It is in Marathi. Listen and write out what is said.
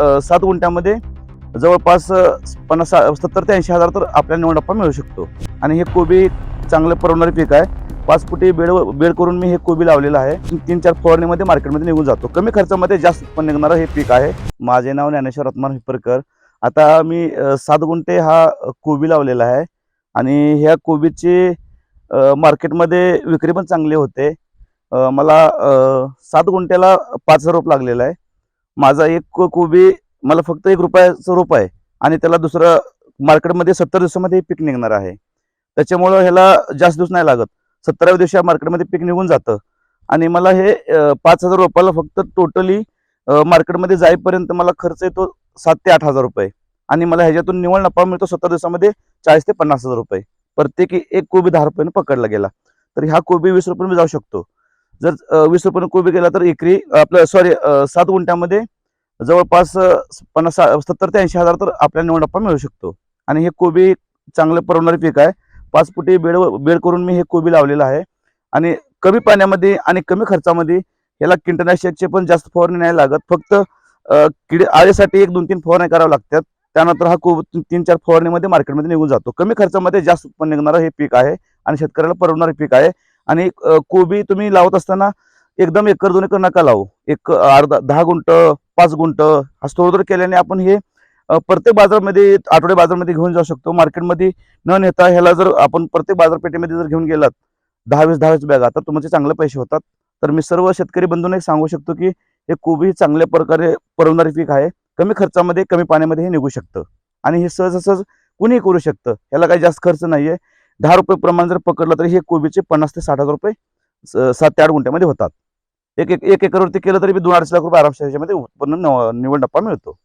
सात गुंठ्यामध्ये जवळपास पन्नास सत्तर ते ऐंशी हजार तर आपल्याला निवड नफा मिळू शकतो. आणि हे कोबी चांगलं परवणारे पीक आहे. पाच फुटी बेड बेड करून मी हे कोबी लावलेलं आहे. तीन चार फवारणीमध्ये मार्केटमध्ये निघून जातो. कमी खर्चामध्ये जास्त उत्पन्न निघणारं हे पीक आहे. माझे नाव ज्ञानेश्वर रत्मान हिपरकर आता मी सात गुंठे हा कोबी लावलेला आहे. आणि ह्या कोबीची मार्केटमध्ये विक्री पण चांगली होते. मला सात गुंठ्याला पाच हजार रोप लागलेला आहे. माझा एक कोबी मला फक्त एक रुपयाचं रोप आहे आणि त्याला दुसरं मार्केटमध्ये सत्तर दिवसामध्ये पीक निघणार आहे. त्याच्यामुळं ह्याला जास्त दिवस नाही लागत. सत्तराव्या दिवशी मार्केटमध्ये पीक निघून जातं. आणि मला हे पाच हजार रुपयाला फक्त टोटली मार्केटमध्ये जाईपर्यंत मला खर्च येतो सात ते आठ हजार रुपये. आणि मला ह्याच्यातून निवड नफा मिळतो सत्तर दिवसामध्ये चाळीस ते पन्नास हजार रुपये. प्रत्येकी एक कोबी दहा रुपयाने पकडला गेला. तर ह्या कोबी वीस रुपये जाऊ शकतो. जर वीस रुपयाने कोबी गेला तर एकरी आपलं सॉरी सात गुंठ्यामध्ये जवळपास पन्नास सत्तर ते ऐंशी हजार तर आपल्याला निवड नफा मिळू शकतो. आणि हे कोबी चांगलं परवणारे पीक आहे. पाच फुटी बेड बेड करून मी हे कोबी लावलेलं आहे. आणि कमी पाण्यामध्ये आणि कमी खर्चामध्ये याला कीटकनाशकचे पण जास्त फवारणी नाही लागत. फक्त किडे आळीसाठी एक दोन तीन फवारण्या कराव्या लागतात. त्यानंतर हा कोब तीन चार फवारणीमध्ये मार्केटमध्ये निघून जातो. कमी खर्चामध्ये जास्त उत्पन्न निघणारं हे पीक आहे आणि शेतकऱ्याला परवडणारे पीक आहे. आणि कोबी तुम्ही लावत असताना एकदम एकर दोन एकर नका लावू. एक अर्धा दहा गुंट पाच गुंट असं थोडं केल्याने आपण हे प्रत्येक बाजारामध्ये आठवडे बाजारामध्ये घेऊन जाऊ शकतो. मार्केटमध्ये न नेता ह्याला जर आपण प्रत्येक बाजारपेठेमध्ये जर घेऊन गेलात दहावीस दहावीस बॅगा तर तुमचे चांगले पैसे होतात. तर मी सर्व शेतकरी बंधूंना एक सांगू शकतो की हे कोबी चांगल्या प्रकारे परवणारे पीक आहे. कमी खर्चामध्ये कमी पाण्यामध्ये हे निघू शकतं. आणि हे सहज सहज कुणीही करू शकतं. ह्याला काही जास्त खर्च नाही आहे दहा रुपये प्रमाण जर पकडलं तर हे कोबीचे पन्नास ते साठ हजार रुपये स- सात ते आठ गुंठ्यामध्ये होतात. एक एक एक एकरवरती केलं तरी बी दोन अडीच लाख रुपये आरामशीर ह्याच्यामध्ये उत्पन्न निवड नफा मिळतो.